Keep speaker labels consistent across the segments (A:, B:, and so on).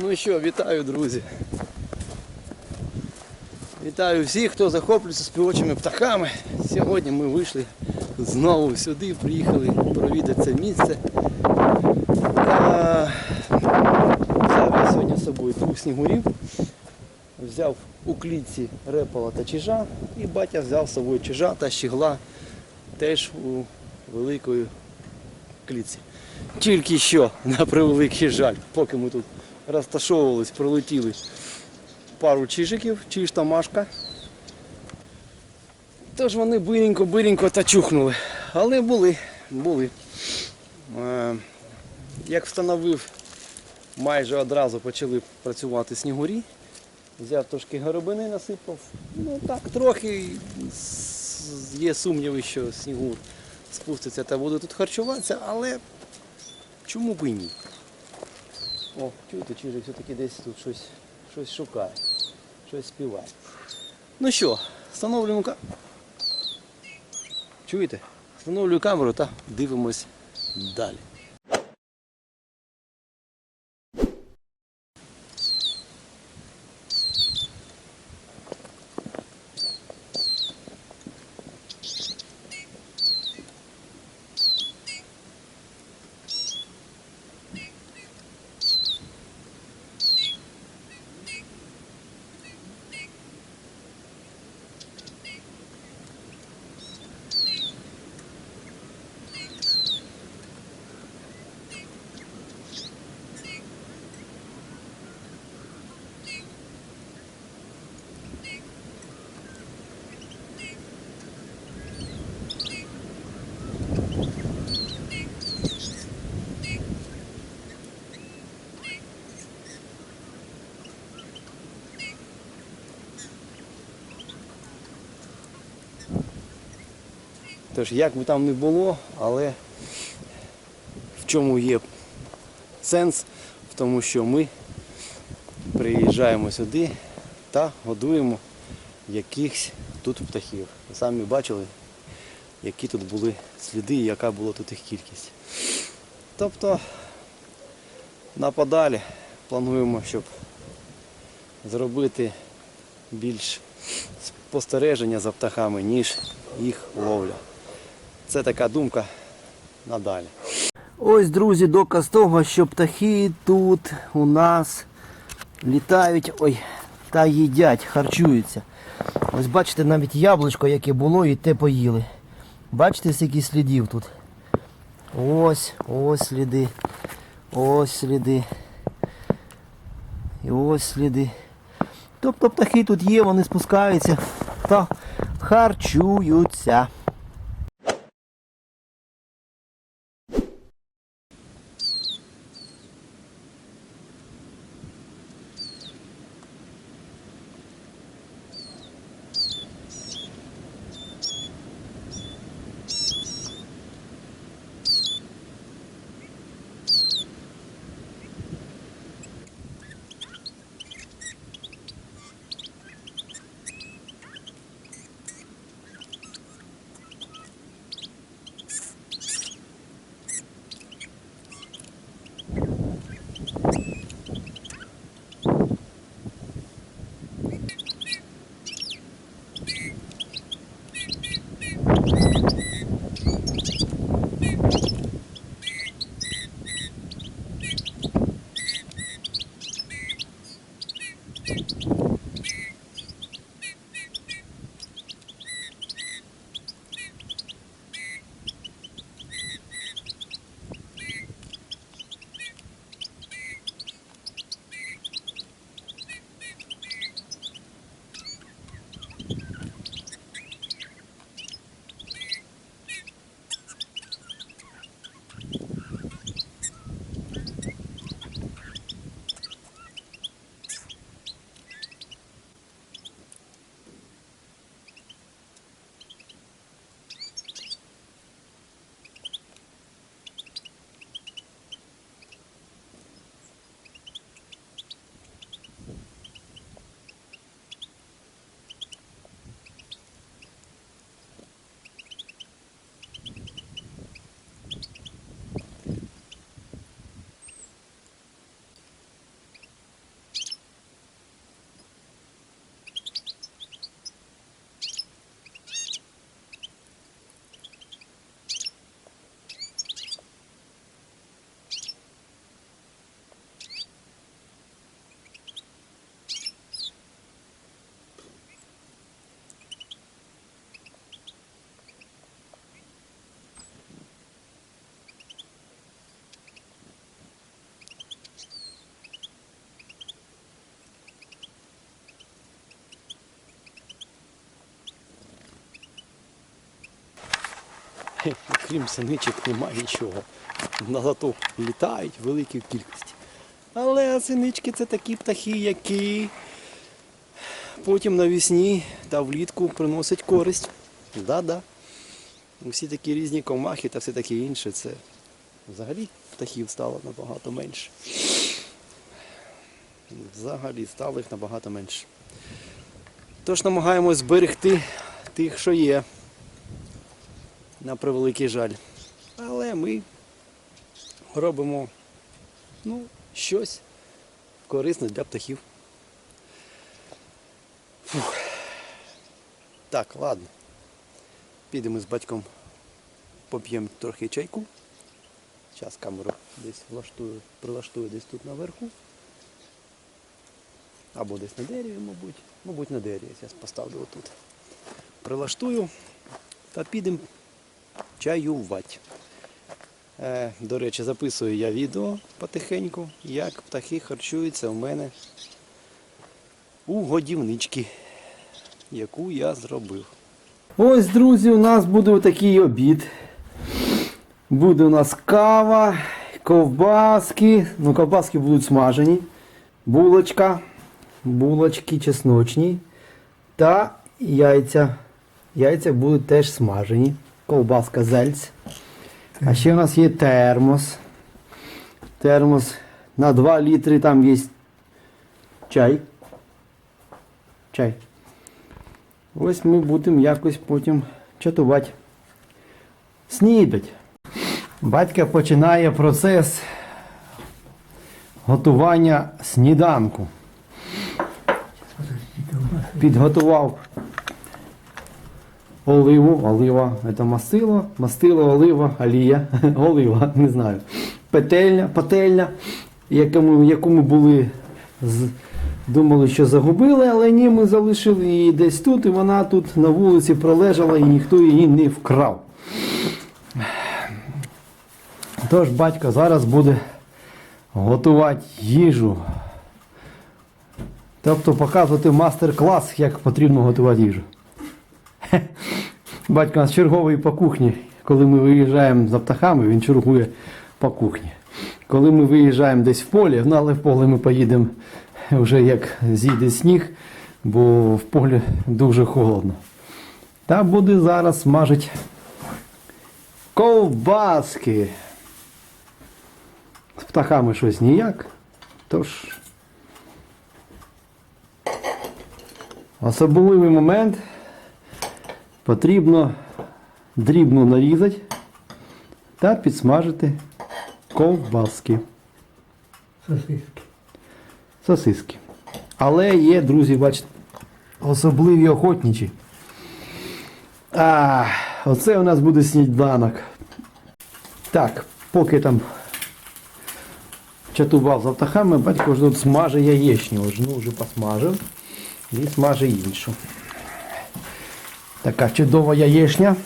A: Ну що, вітаю, друзі. Вітаю всіх, хто захоплюється співочими птахами. Сьогодні ми вийшли знову сюди, приїхали провідати це місце. Взяв я сьогодні з собою двох снігурів. Взяв у клітці репала та чижа і батя взяв з собою чижа та щігла теж у великої клітці. Тільки що, на превеликий жаль, поки ми тут розташовувались, пролетіли пару чижиків, чиж та машка. Тож вони биренько-биренько та чухнули. Але були, були. Е, Як встановив, майже одразу почали працювати снігурі. Взяв трошки горобини, насипав. Ну так, трохи є сумніви, що снігур спуститься та буде тут харчуватися, але чому б і ні? О, чуєте, чижик все-таки десь тут щось, щось шукає, щось співає. Ну що, встановлюємо камеру. Чуєте? Встановлюю камеру та дивимось далі. Тож як би там не було, але в чому є сенс? В тому, що ми приїжджаємо сюди та годуємо якихось тут птахів. Ви самі бачили, які тут були сліди і яка була тут їх кількість. Тобто на подалі плануємо, щоб зробити більш спостереження за птахами, ніж їх ловля. Це така думка надалі. Ось, друзі, доказ того, що птахи тут у нас літають ой, та їдять, харчуються. Ось бачите, навіть яблучко, яке було, і те поїли. Бачите, скільки слідів тут. Ось, ось сліди. Ось сліди. І ось сліди. Тобто птахи тут є, вони спускаються та харчуються. Крім синичок немає нічого. На зато літають в великій кількості. Але синички це такі птахи, які потім навесні та влітку приносять користь. Да-да. Усі такі різні комахи та все таке інше, це взагалі птахів стало набагато менше. Взагалі стало їх набагато менше. Тож намагаємось зберегти тих, що є. На превеликий жаль. Але ми робимо ну, щось корисне для птахів. Фух. Так, ладно. Підемо з батьком поп'ємо трохи чайку. Зараз камеру десь влаштую, прилаштую десь тут наверху. Або десь на дереві, мабуть. Мабуть, на дереві. Зараз поставлю отут. Прилаштую та підемо чаювати. Е, до речі, записую я відео потихеньку, як птахи харчуються у мене у годівничці, яку я зробив. Ось, друзі, у нас буде такий обід. Буде у нас кава, ковбаски. Ну, ковбаски будуть смажені, булочка, булочки чесночні та яйця. Яйця будуть теж смажені. Ковбаска зельць. А ще у нас є термос. Термос на 2 літри там є чай. Чай. Ось ми будемо якось потім чатувати. Снідать. Батько починає процес готування сніданку. Підготував оливу, олива, це мастило, мастило, олива, олія, олива, не знаю. Петельня, пательня, яку яку ми були з, думали, що загубили, але ні, ми залишили її десь тут, і вона тут на вулиці пролежала і ніхто її не вкрав. Тож батько зараз буде готувати їжу. Тобто показувати мастер-клас, як потрібно готувати їжу. Батько у нас черговий по кухні. Коли ми виїжджаємо за птахами, він чергує по кухні. Коли ми виїжджаємо десь в полі, ну але в поле ми поїдемо вже як зійде сніг, бо в полі дуже холодно. Та буде зараз смажить ковбаски. З птахами щось ніяк. Тож особливий момент потрібно дрібно нарізати та підсмажити ковбаски.
B: Сосиски.
A: Сосиски. Але є, друзі, бачите, особливі охотничі. А, оце у нас буде сніданок. Так, поки там чатував за птахами, батько вже тут смаже яєчню. Одну вже посмажив і смаже іншу. Така чудова яєчня.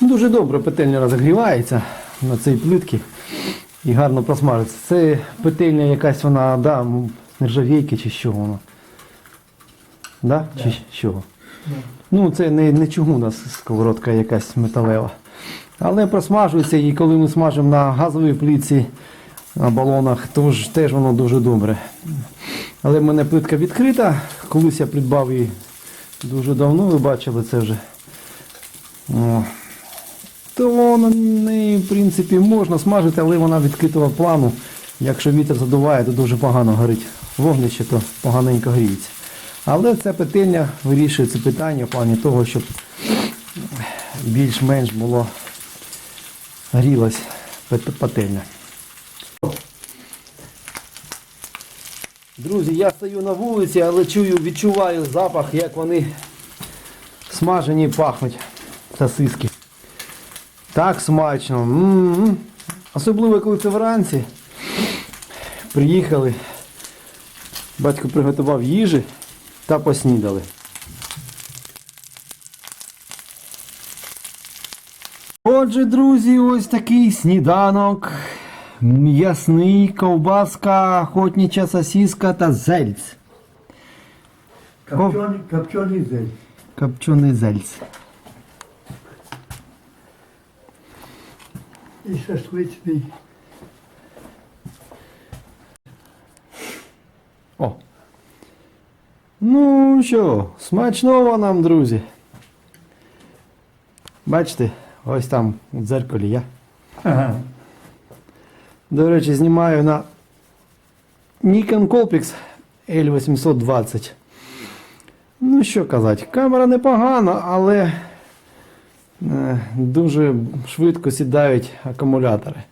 A: Дуже добре петельня розігрівається на цій плитці і гарно просмажиться. Це петельня якась вона, да, нержавійки чи чого вона? Да? Чи з чого? Ну, це не, не чугуна сковородка якась металева. Але просмажується і коли ми смажимо на газовій плитці, на балонах, то ж теж воно дуже добре. Але в мене плитка відкрита, колись я придбав її дуже давно, ви бачили це вже. О. То на неї, в принципі, можна смажити, але вона відкритого плану. Якщо вітер задуває, то дуже погано горить вогнище, то поганенько гріється. Але ця петельня вирішує це питання в плані того, щоб більш-менш було грілась пательня. Друзі, я стою на вулиці, але чую, відчуваю запах, як вони смажені пахнуть сосиски. Так смачно. М-м-м. Особливо, коли це вранці. Приїхали. Батько приготував їжі та поснідали. Отже, друзі, ось такий сніданок М'ясний, ковбаска, охотнича сосиска та зельц.
B: Копчений, копчений зель.
A: Копчений зельц.
B: І шашличний.
A: О. Ну що, смачного нам, друзі. Бачите, Ось там у дзеркалі я.
B: Ага.
A: До речі, знімаю на Nikon Colpix L820. Ну що казати, камера непогана, але е, дуже швидко сідають акумулятори.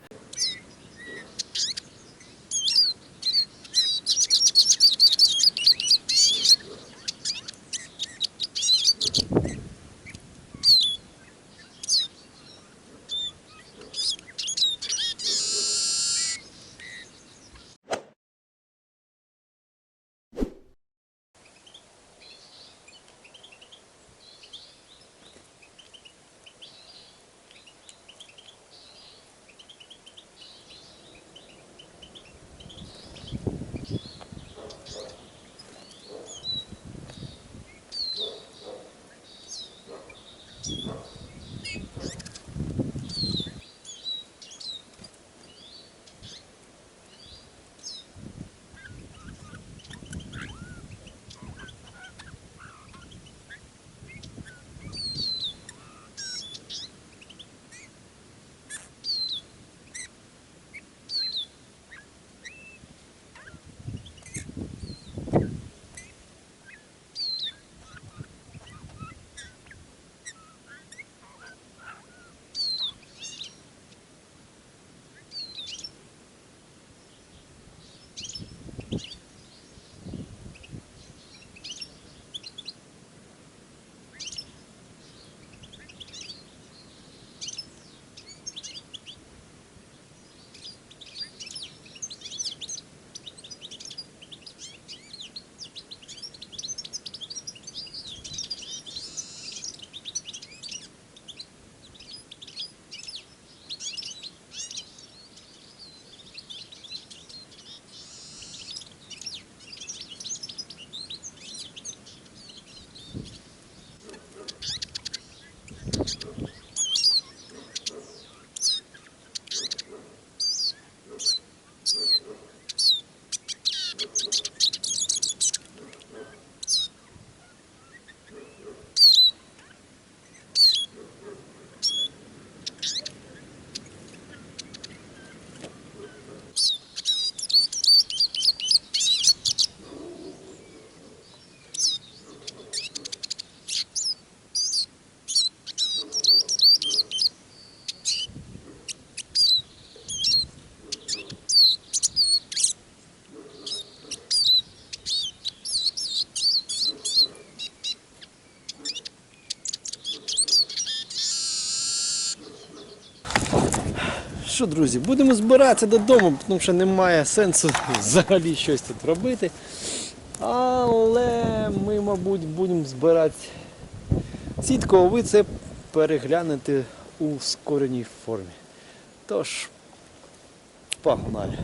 A: Що, друзі, будемо збиратися додому, тому що немає сенсу взагалі щось тут робити. Але ми, мабуть, будемо збирати сітку, а ви це переглянете у скореній формі. Тож, погнали.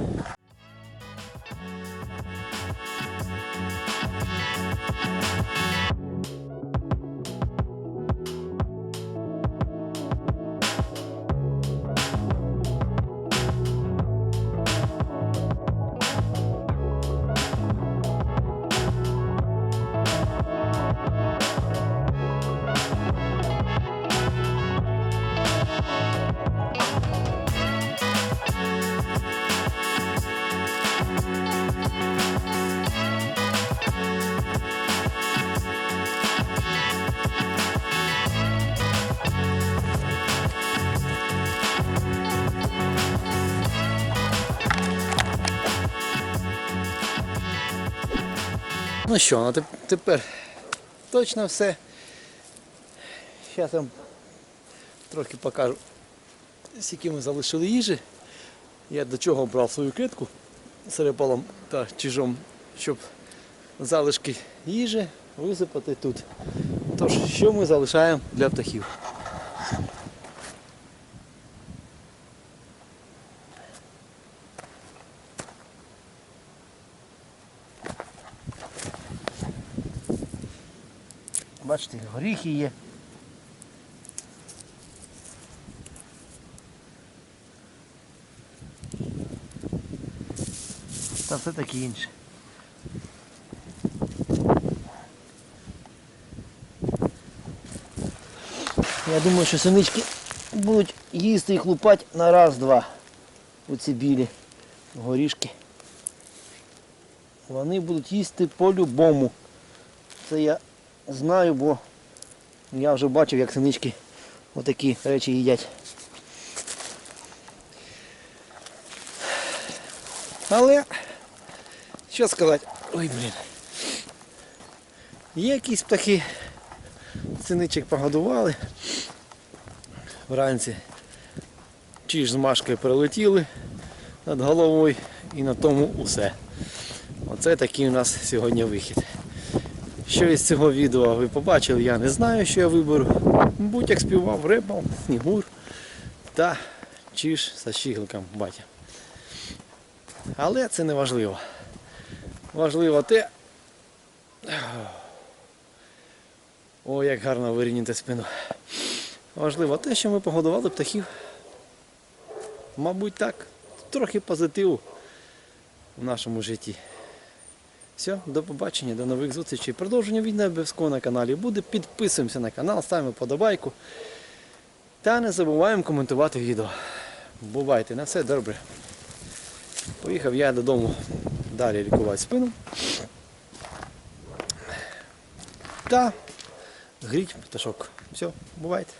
A: Ну що, ну тепер точно все. Зараз вам трохи покажу, скільки ми залишили їжі. Я до чого брав свою клітку з репалом та чижом, щоб залишки їжі висипати тут. Тож, що ми залишаємо для птахів? Бачите, горіхи є. Та все таке інше. Я думаю, що синички будуть їсти і хлупати на раз-два. Оці білі горішки. Вони будуть їсти по-любому. Це я знаю, бо я вже бачив, як синички отакі речі їдять. Але, що сказати, ой, блін. Є якісь птахи, синичок погодували вранці. Чи ж з машкою прилетіли над головою і на тому усе. Оце такий у нас сьогодні вихід. Що із цього відео ви побачили, я не знаю, що я виберу. Будь як співав рибал, снігур та чиж за щігликом батя. Але це не важливо. Важливо те. О, як гарно вирівняти спину. Важливо те, що ми погодували птахів. Мабуть так, трохи позитиву в нашому житті. Все, до побачення, до нових зустрічей. Продовження відео обов'язково на каналі буде. Підписуємося на канал, ставимо подобайку. Та не забуваємо коментувати відео. Бувайте, на все добре. Поїхав я додому далі лікувати спину. Та гріть пташок. Все, бувайте.